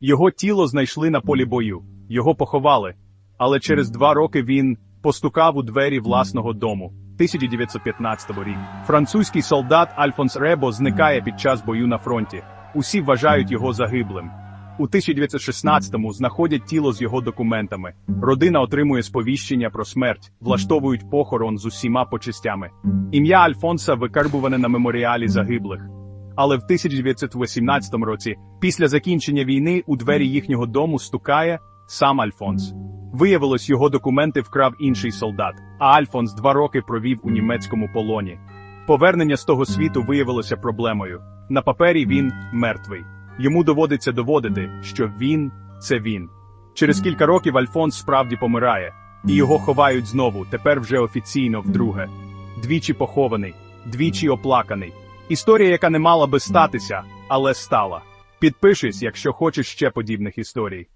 Його тіло знайшли на полі бою, його поховали. Але через два роки він постукав у двері власного дому. 1915 рік. Французький солдат Альфонс Ребо зникає під час бою на фронті. Усі вважають його загиблим. У 1916-му знаходять тіло з його документами. Родина отримує сповіщення про смерть, влаштовують похорон з усіма почестями. Ім'я Альфонса викарбуване на меморіалі загиблих. Але в 1918 році, після закінчення війни, у двері їхнього дому стукає сам Альфонс. Виявилось, його документи вкрав інший солдат, а Альфонс два роки провів у німецькому полоні. Повернення з того світу виявилося проблемою. На папері він мертвий. Йому доводиться доводити, що він це він. Через кілька років Альфонс справді помирає, і його ховають знову, тепер вже офіційно вдруге. Двічі похований, двічі оплаканий. Історія, яка не мала би статися, але стала. Підпишись, якщо хочеш ще подібних історій.